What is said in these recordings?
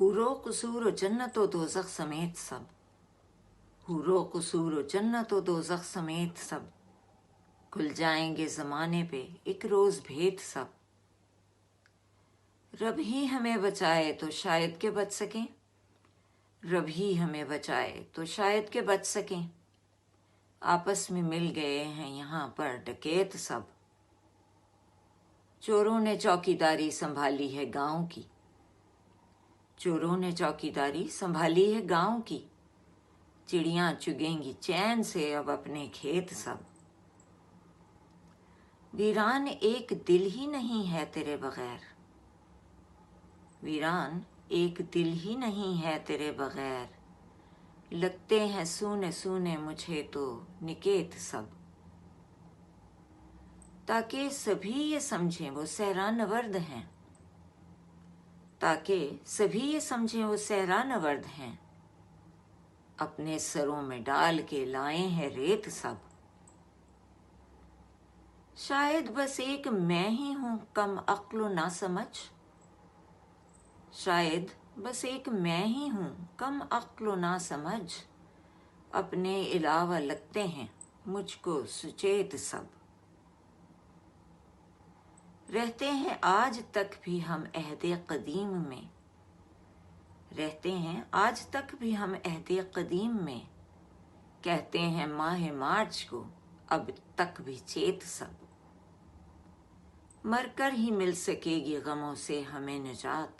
हूरो कसूर जन्नत व दोजख समेत सब। हूरो कसूर जन्नत व दोजख समेत सब। खुल जाएँगे ज़माने पे एक रोज़ भेद सब। रब ही हमें बचाए तो शायद के बच सकें। रब ही हमें बचाए तो शायद के बच सकें। आपस में मिल गए हैं यहाँ पर डकैत सब। चोरों ने चौकीदारी संभाली है गाँव की। चोरों ने चौकीदारी संभाली है गाँव की। चिड़ियाँ चुगेंगी चैन से अब अपने खेत सब। वीरान एक दिल ही नहीं है तेरे बगैर। वीरान एक दिल ही नहीं है तेरे बगैर। लगते हैं सूने सूने मुझे तो निकेत सब। ताकि सभी ये समझें वो सहरा नवर्द हैं। ताकि सभी ये समझें वो सहरा नवर्द हैं। अपने सरों में डाल के लाए हैं रेत सब। शायद बस एक मैं ही हूँ, कम अक्लो ना समझ। शायद बस एक मैं ही हूँ, कम अक्लो ना समझ। अपने अलावा लगते हैं, मुझको सुचेत सब। रहते हैं आज तक भी हम अहद कदीम में। रहते हैं आज तक भी हम अहद कदीम में। कहते हैं माह मार्च को, अब तक भी चेत सब। मरकर ही मिल सकेगी गमों से हमें निजात।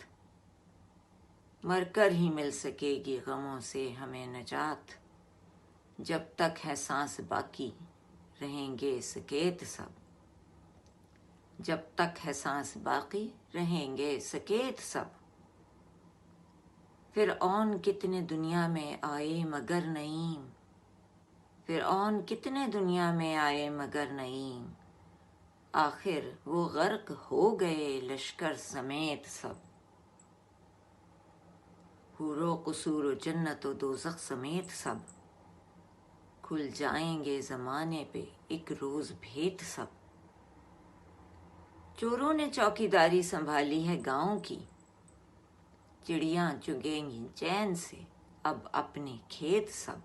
मरकर ही मिल सकेगी गमों से हमें निजात। जब तक है सांस बाकी, रहेंगे सकेत सब। जब तक है सांस बाकी रहेंगे, सकेत सब। फिर औन कितने दुनिया में आए मगर नईम? फिर औन कितने दुनिया में आए मगर नईम? आखिर वो गर्क हो गए लश्कर समेत सब। हूरो कसूर जन्नत व दोजख समेत सब। खुल जाएँगे जमाने पे एक रोज भेद सब। चोरों ने चौकीदारी संभाली है गाँव की। चिड़िया चुगेंगी चैन से, अब अपने खेत सब।